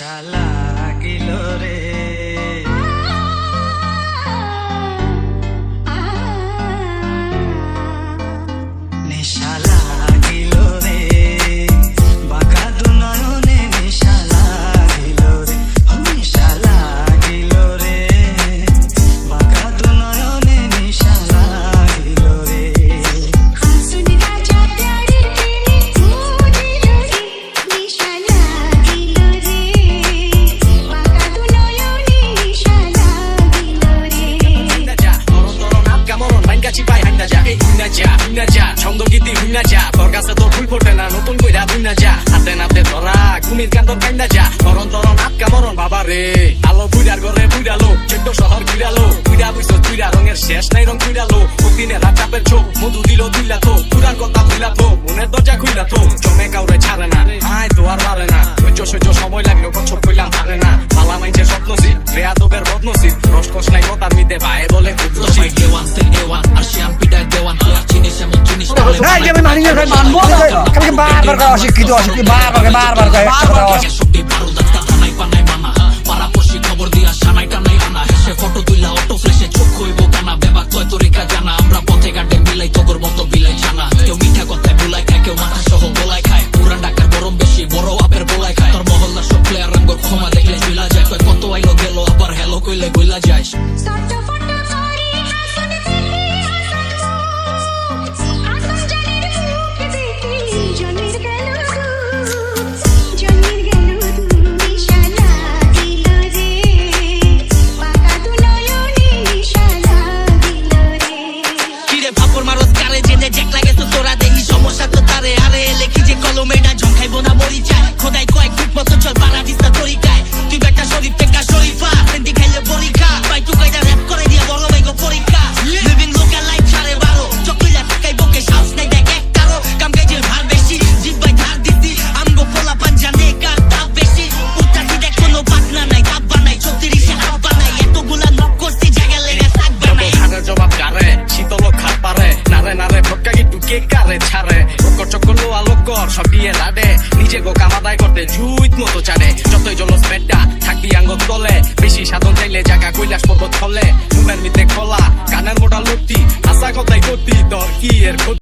লাগিল রে। বুইনা যা বুইনা যা ছন্দ গীতি বুইনা যা তোর কাছে তোর ফুল ফোটে না, নতুন কইরা বুইনা যা হাতে নাতে ধরা, কুমির কান্দর কান্দা যা। মরণ তরণ, আটকা মরণ, বাবা রে। আলো বুইরার ঘরে বুইরালো চোদ্দ শহর বুইরালো বুইরা বুইছ তুইরা রঙের শেষ নাই, রং বুইরালো দিনে রাত চাপের চোখ মধু দিল দিলা তো তুরার কথা ভুলা তো মনের দরজা খুইলা তো জমে কাউরে ছাড়ে না, আয় তো আর পারে না। সহ্য সহ্য সময় লাগল বছর কইলাম পারে না। পালা মাইছে স্বপ্নসি রেয়াদবের রত্নসি রসকস নাই কথা মিতে ভাই বলে একদমই মানি না বারবার অশিক্ষিত অশিক্ষিত বারবার বারবার কারে ছাড়ে। চক্কর চকর লোয়া লোকর, সব দিয়ে লাডে নিজে গো কামাদায় করতে জুইত মতো চারে যতই জলস পেটটা থাকবি আঙ্গ তলে। বেশি সাধন চাইলে জায়গা কৈলাস পর্বত ফলে মুনের মিতে খোলা, কানের মোটা লুটি, আশা কথাই করতি দর কি এর